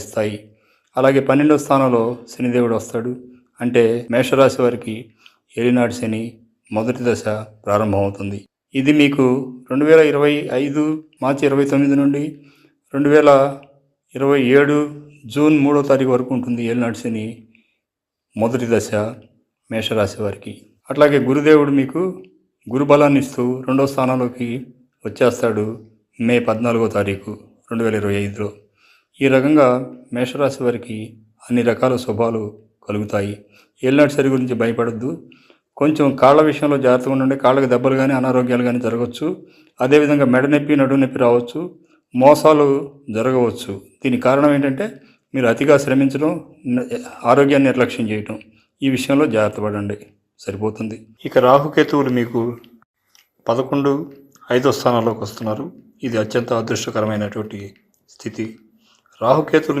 ఇస్తాయి అలాగే పన్నెండో స్థానంలో శనిదేవుడు వస్తాడు. అంటే మేషరాశి వారికి ఏలినాడు శని మొదటి దశ ప్రారంభమవుతుంది. ఇది మీకు రెండు వేల ఇరవై ఐదు మార్చి ఇరవై తొమ్మిది నుండి రెండు వేల ఇరవై ఏడు జూన్ మూడో తారీఖు వరకు ఉంటుంది ఏలినాడు శని మొదటి దశ మేషరాశి వారికి. అట్లాగే గురుదేవుడు మీకు గురుబలాన్ని ఇస్తూ రెండో స్థానంలోకి వచ్చేస్తాడు మే పద్నాలుగో తారీఖు రెండు వేల ఇరవై ఐదులో. ఈ రకంగా మేషరాశి వారికి అన్ని రకాల శుభాలు కలుగుతాయి. ఏలినాటి సరి గురించి భయపడద్దు. కొంచెం కాళ్ళ విషయంలో జాగ్రత్తగా ఉండండి. కాళ్ళకి దెబ్బలు కానీ అనారోగ్యాలు కానీ జరగవచ్చు. అదేవిధంగా మెడ నొప్పి నడుము నొప్పి రావచ్చు. మోసాలు జరగవచ్చు. దీనికి కారణం ఏంటంటే మీరు అతిగా శ్రమించడం ఆరోగ్యాన్ని నిర్లక్ష్యం చేయటం. ఈ విషయంలో జాగ్రత్త పడండి. సరిపోతుంది. ఇక రాహుకేతువులు మీకు పదకొండు ఐదో స్థానాల్లోకి వస్తున్నారు. ఇది అత్యంత అదృష్టకరమైనటువంటి స్థితి. రాహుకేతులు